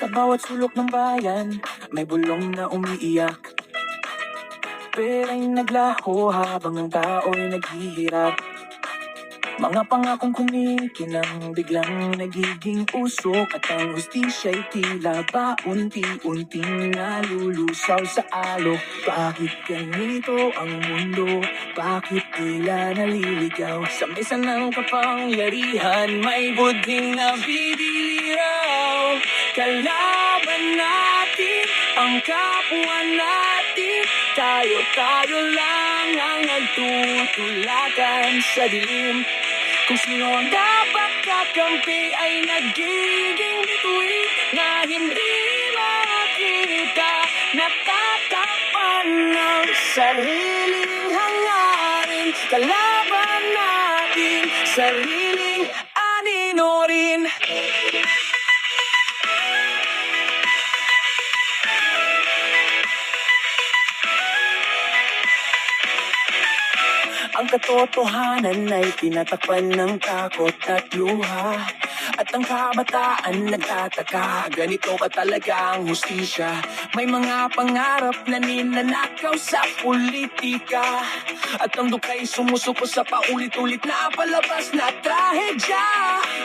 Sa bawat sulok ng bayan, may bulong na umiiyak. Pera'y naglaho habang ang tao'y naghihirap. Mga pangakong kumikinang biglang nagiging usok At ang hustisya'y tila ba unti-unting nalulusaw sa alok Bakit ganito ang mundo? Bakit tila naliligaw? Sa mesa ng kapangyarihan may buding nabibiliraw Kalaban natin ang kapwa natin. Tayo-tayo lang ang nagtutulakan sa dilim. Kung sino ang dapat kakampi ay nagiging bituin na hindi makita. Natatakpan ng sariling hangarin. Kalaban natin sariling anino rin Ang katotohanan ay tinatakpan ng takot at luha At ang kabataan nagtataka Ganito ba talaga ang hustisya? May mga pangarap na ninanakaw sa politika At ang dukay sumusuko sa paulit-ulit na palabas na trahedya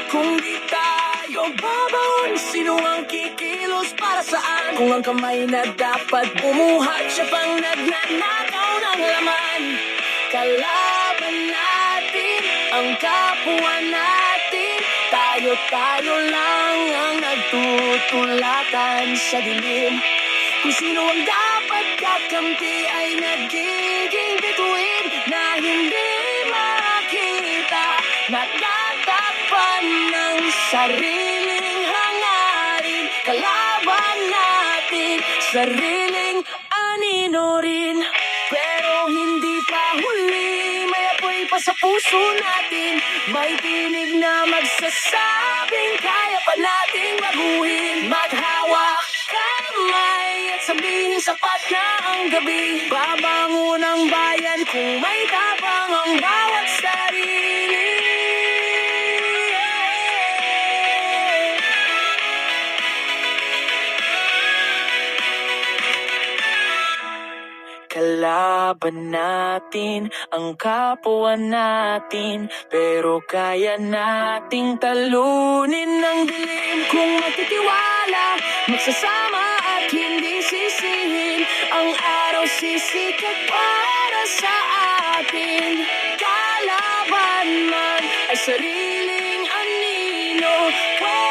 Kung di tayo babaon, sino ang kikilos para saan? Kung ang kamay na dapat bumuhat, siya pang nagnanakaw ng laman Kalaban natin ang kapwa natin. Tayo-tayo lang ang nagtutulakan sa dilim. Kung sino ang dapat kakampi ay nagiging bituin Na hindi makita Natatakpan ng sariling hangarin. Kalaban natin sariling anino pa sa puso natin. May tinig na magsasabing Kaya pa nating baguhin. Maghawak kamay At sabihin sapat na ang gabi. Babangon ang bayan Kung may tapang Kalaban natin ang kapwa natin Pero kaya nating talunin ng dilim. Kung magtitiwala, magsasama at hindi sisihin Ang araw sisikat para sa atin. Kalaban man ay sariling anino Pwede